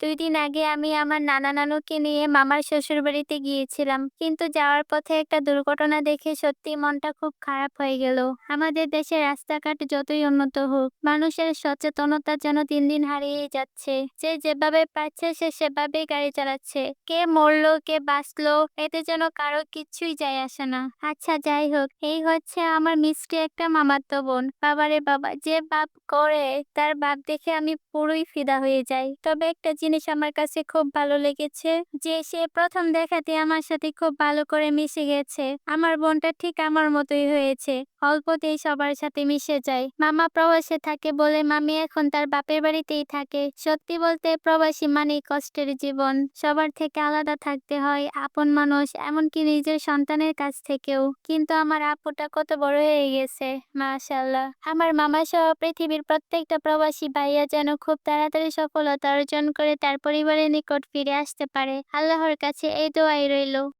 দুই দিন আগে আমি আমার নানা নানুকে নিয়ে মামার শ্বশুর বাড়িতে গিয়েছিলাম। কিন্তু যাওয়ার পথে একটা দুর্ঘটনা দেখে সত্যি মনটা খুব খারাপ হয়ে গেল। আমাদের দেশের রাস্তাঘাট যতই উন্নত হোক, মানুষের সচেতনতা যেন দিন দিন হারিয়ে যাচ্ছে। যে যেভাবে পাচ্ছে সে সেভাবেই গাড়ি চালাচ্ছে। কে মরলো, কে বাঁচলো, এতে যেন কারও কিছুই যায় আসে না। আচ্ছা যাই হোক, এই হচ্ছে আমার মিষ্টি একটা মামাতো বোন। বাবারে বাবা, যে বাপ করে, তার বাপ দেখে আমি পুরোই ফিদা হয়ে যাই। তবে একটা জিনিস আমার কাছে খুব ভালো লেগেছে। যে সে প্রথম দেখাতে আমার সাথে খুব ভালো করে মিশে গেছে। আমার বোনটা ঠিক আমার মতোই হয়েছে। অল্পতেই সবার সাথে মিশে যায়। মামা প্রবাসে থাকে বলে মামি এখন তার বাপের বাড়িতেই থাকে। সত্যি বলতে প্রবাসী মানেই কষ্টের জীবন। সবার থেকে আলাদা থাকতে হয় আপন মানুষ, এমনকি নিজের সন্তানের কাছ থেকেও। কিন্তু আমার আপুটা কত বড় হয়ে গেছে মাশাল্লাহ আমার মামা সহ পৃথিবীর প্রত্যেকটা প্রবাসী ভাইয়া যেন খুব তাড়াতাড়ি সফলতা অর্জন করে তার পরিবারের নিকট ফিরে আসতে পারে। আল্লাহর কাছে এই দোয়াই রইল।